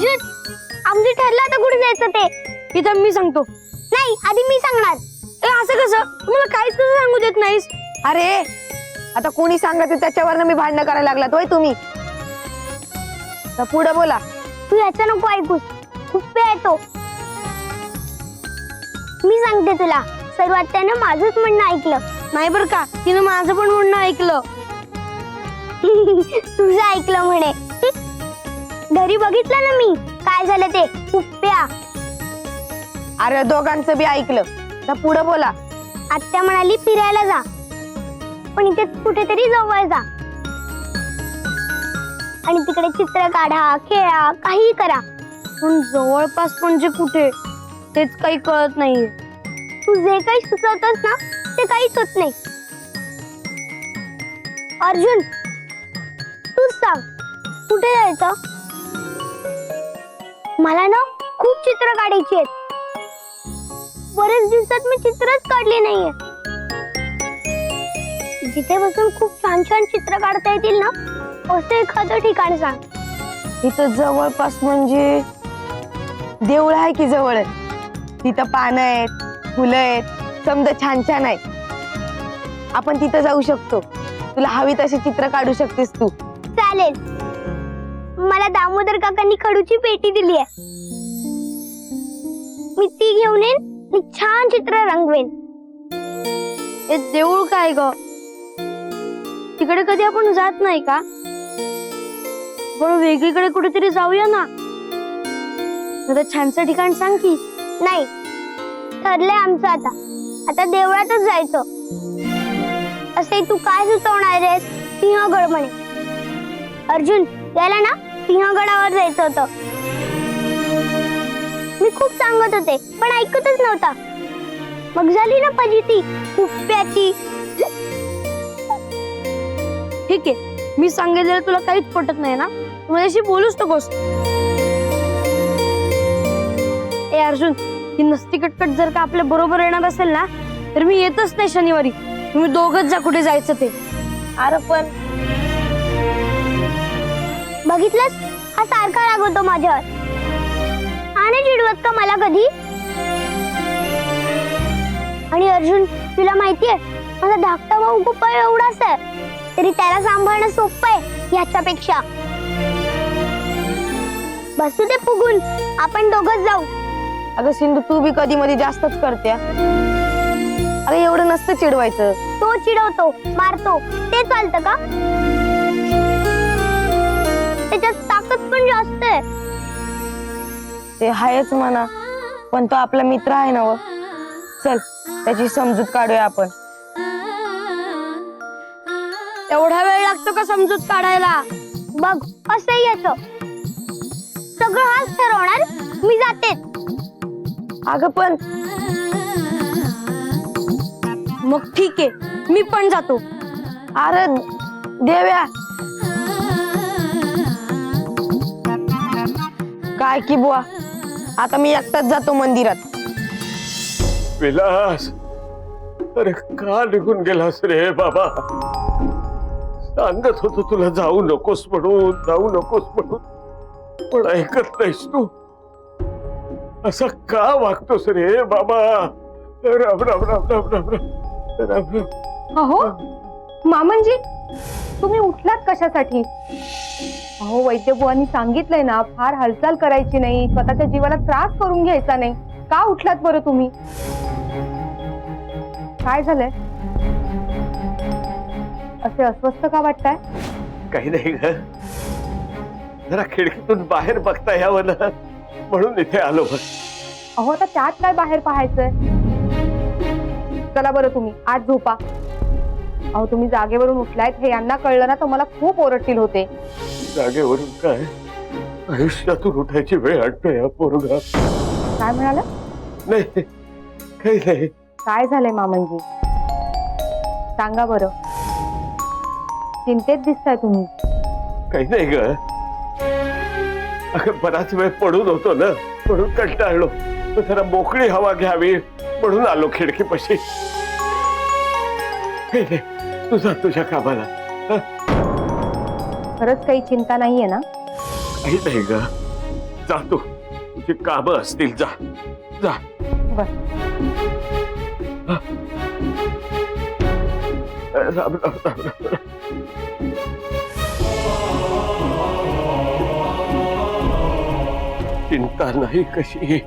अर्जुन आमचं ठरलं आता कुठे जायचं ते. इथं मी सांगतो. नाही आधी मी सांगणार. ए असं कसं? तुम्हाला काहीच कसं सांगू देत नाहीस. अरे आता कोणी सांगत त्याच्यावर मी भांडणं करायला लागलात होय तुम्ही. तर पुढे बोला. तू याचा नको ऐकूस. खूप पे आहे तो मी सांगते तुला. सर्वात त्यानं माझंच म्हणणं ऐकलं. नाही बरं का? तिनं माझं पण म्हणणं ऐकलं. तुझं ऐकलं म्हणे. घरी बघितलं ना मी. काय झालं ते? उप्प्या अरे दोघांचं बी ऐकलं. तर पुढे बोला. आत्या म्हणाली फिरायला जा. पण इथे कुठेतरी जवळ जा. आणि तिकडे चित्र काढा खेळा काही करा. पण जवळपास म्हणजे कुठे? तेच काही कळत नाहीये. तू जे काही सुचवतोस ना ते काहीच होत नाही. अर्जुन तूच सांग. कुठे जायचं? मला ना खूप चित्र काढायची आहेत. बरेच दिवसात मी चित्रच काढली नाहीये. जिथे बसून खूप छान छान चित्र काढता येतील ना असं एखादं ठिकाण सांग. इथं जवळपास म्हणजे देऊळ आहे की जवळ? तिथं पानं आहेत फुलं आहेत समजा छान छान आहे आपण तिथं जाऊ शकतो. तुला हवी तशी चित्र काढू शकतेस तू. चालेल. मला दामोदर काकांनी खडूची पेटी दिली आहे. मी ती घेऊन येईन आणि छान चित्र रंगवेन. हे देऊळ काय ग? तिकडे कधी आपण जात नाही का? पण वेगळीकडे कुठेतरी जाऊया ना? आता छानसं ठिकाण सांग की. नाही. ठरलंय आमचं आता. आता देवळातच जायचं. असे तू काय सुचवणार आहेस? सिंहगड म्हणे. अर्जुन यायला ना? सिंहगडावर जायचं होतं. मी खूप सांगत होते पण ऐकतच नव्हता. मग झाली ना फजिती कुप्प्याची ठीक आहे मी सांगितलेलं तुला काहीच पटत नाही ना? तू माझ्याशी बोलूच नकोस. ए अर्जुन ही नसती कटकट जर का आपल्या बरोबर येणार असेल ना तर मी येतच नाही शनिवारी. तुम्ही दोघच जा कुठे जायचं ते. अरे पण बघितलंस? हा सारखा रागवतो माझ्यावर. आणि चिडवत का मला कधी? आणि अर्जुन तुला माहितीये माझा धाकटा भाऊ खूप एवढाच आहे तरी त्याला सांभाळणं सोपं आहे याच्यापेक्षा. बसू ते फुगून आपण दोघच जाऊ. अगं सिंधू तू बी कधी मध्ये जास्तच करते अगं एवढं नसतं चिडवायचं. तो चिडवतो मारतो ते चालतं का? त्याच्यात ताकद पण जास्त आहे. ते आहेच म्हणा पण तो आपला मित्र आहे ना व. चल त्याची समजूत काढूया आपण. एवढा वेळ लागतो का समजूत काढायला? बघ असं याचं सगळं हाच ठरवणार मी जाते. अगं पण. मग ठीक आहे मी पण जातो. अरे देव्या काय की बुवा? आता मी एकटाच जातो मंदिरात. विलास अरे का निघून गेलास रे बाबा? सांगत होतो तुला जाऊ नकोस म्हणून जाऊ नकोस म्हणून. पण ऐकत नाहीस तू. असं का वागतोस रे बाबा? राम राम राम राम राम राम राम राम. अहो मामनजी तुम्ही उठलात कशासाठी? अहो वैद्यबुवांनी सांगितलंय ना फार हालचाल करायची नाही स्वतःच्या जीवाला त्रास करून घ्यायचा नाही. का उठलात बरं तुम्ही? काय झालंय? असे अस्वस्थ का वाटताय? काही नाही ग. जरा खिडकीतून बाहेर बघता यावं ना. म्हणून इथे आलो बघ. अहो आता त्यात काय बाहेर पाहायचंय? चला बरं तुम्ही आज झोपा. अहो तुम्ही जागेवरून उठलायत हे यांना कळलं ना तर मला खूप ओरडतील होते. जागेवरून काय? आयुष्यातून उठायची वेळ आणतोय हा पोरगा. काय म्हणाला? नाही काही नाही. काय झालंय मामनजी सांगा बरं. चिंतेत दिसताय तुम्ही. काही नाही ग. अगं बराच वेळ पडून होतो ना म्हणून कंटाळलो. तर जरा मोकळी हवा घ्यावी म्हणून आलो खिडकीपाशी. काही नाही तुझा तुझ्या कामाला. हं? खरंच काही चिंता नाहीये ना? काही नाही ग. जा तू. तुझी कामं असतील जा. जा. बर राम राम राम राम चिंता नाही कशी.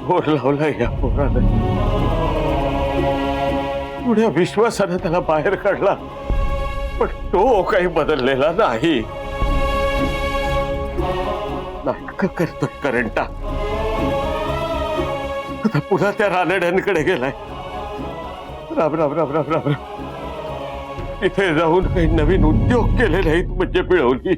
भोर लावलाय या पोरानं. पुढ्या विश्वासानं त्याला बाहेर काढला. पण तो काही बदललेला नाही. नाटक करतोय करंटा आता पुन्हा त्या रानड्यांकडे गेलाय. राम राम राम राम राम राम. इथे जाऊन काही नवीन उद्योग केले नाहीत म्हणजे मिळवली.